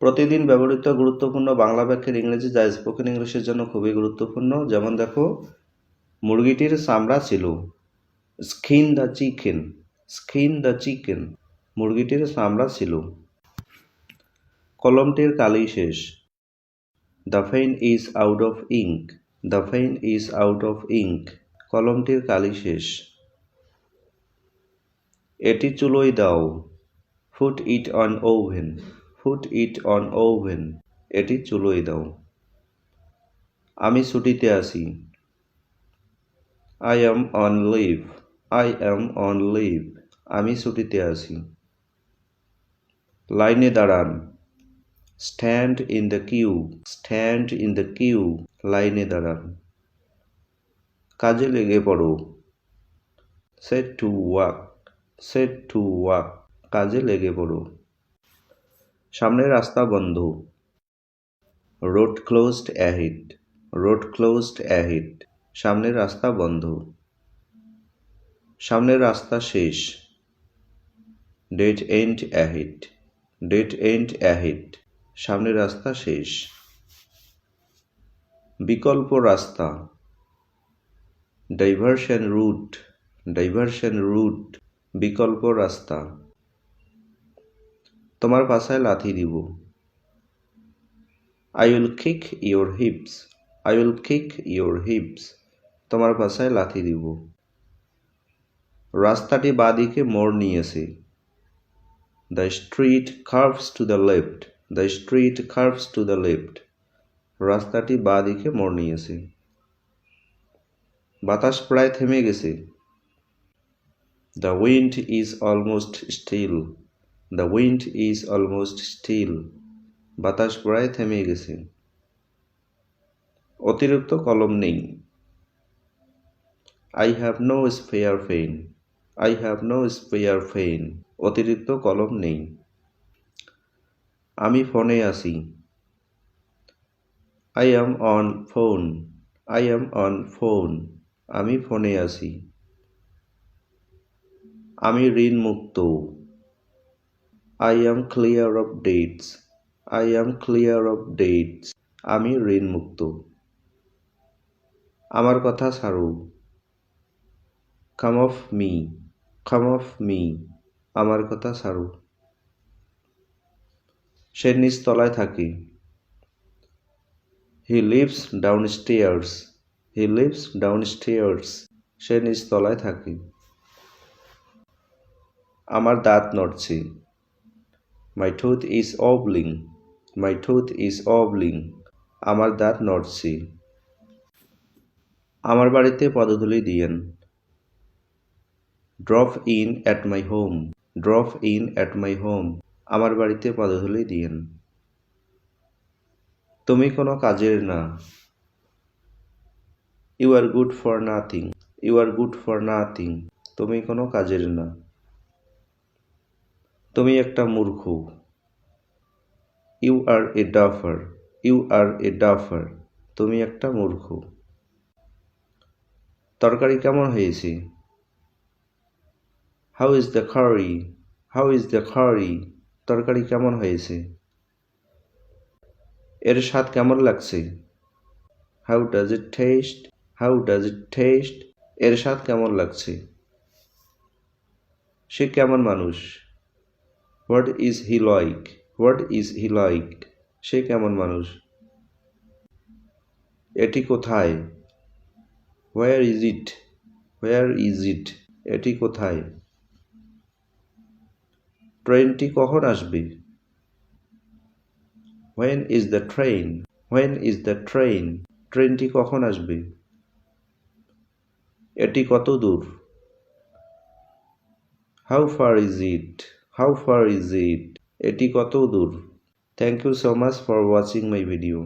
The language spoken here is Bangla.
প্রতিদিন ব্যবহৃত গুরুত্বপূর্ণ বাংলা বাক্যের ইংরেজি যা স্পোকেন ইংলিশের জন্য খুবই গুরুত্বপূর্ণ। যেমন দেখো, মুরগিটির চামড়া ছিল। Skin the chicken, skin the chicken, মুরগিটির চামড়া ছিল। কলমটির কালি শেষ। The pen is out of ink the pen is out of ink কলমটির কালি শেষ। এটি চুলোয় দাও। Put it on oven put it on oven. এটি চুলোয় দাও। আমি ছুটিতে আছি। I am on leave I am on leave আমি ছুটিতে আছি। লাইনে দাঁড়ান। Stand in the queue stand in the queue লাইনে দাঁড়ান। কাজে লেগে পড়ো। Set to work set to work কাজে লেগে পড়ো। সামনের রাস্তা বন্ধ। Road closed ahead, road closed ahead, সামনের রাস্তা বন্ধ। সামনের রাস্তা শেষ। Dead end ahead dead end ahead, সামনের রাস্তা শেষ। বিকল্প রাস্তা। ডাইভারশন রুট ডাইভারশন রুট, বিকল্প রাস্তা। তোমার পাশায় লাথি দিব। I will kick your hips I will kick your hips তোমার পাশায় লাথি দিব। রাস্তাটি বাদিকে মোড় নিয়েছে। The street curves to the left the street curves to the left রাস্তাটি বাদিকে মোড় নিয়েছে। বাতাস প্রায় থেমে গেছে। The wind is almost still the wind is almost still বাতাস প্রায় থেমে গেছে। অতিরিক্ত কলম নেই। I have no spare pen I have no spare pen অতিরিক্ত কলম নেই। আমি ফোনে আছি। I am on phone I am on phone আমি ফোনে আছি। আমি ঋণ মুক্ত I am clear of debts I am clear of debts আমি ঋণ মুক্ত আমার কথা ছাড়ো come off me come off me আমার কথা ছাড়ো সে নিচতলায় থাকে। He lives downstairs he lives downstairs সে নিচতলায় থাকে। আমার দাঁত নড়ছে। My tooth is wobbling my tooth is wobbling আমার দাঁত নড়ছে। আমার বাড়িতে পদধূলি দিয়েন। Drop in at my home drop in at my home আমার বাড়িতে পদধূলি দিয়েন। তুমি কোনো কাজের না। You are good for nothing you are good for nothing তুমি কোনো কাজের না। তুমি একটা মূর্খ। You are a duffer you are a duffer তুমি একটা মূর্খ। তরকারি কেমন হয়েছে? How is the curry how is the curry তরকারি কেমন হয়েছে? এর স্বাদ কেমন লাগছে? How does it taste how does it taste এর স্বাদ কেমন লাগছে? সে কেমন মানুষ? What is he like? What is he like? সে কেমন মানুষ? এটি কোথায়? Where is it? Where is it? এটি কোথায়? ট্রেনটি কখন আসবে? When is the train? When is the train? ট্রেনটি কখন আসবে? এটি কত দূর? How far is it? How far is it এটি কত দূর? Thank you so much for watching my video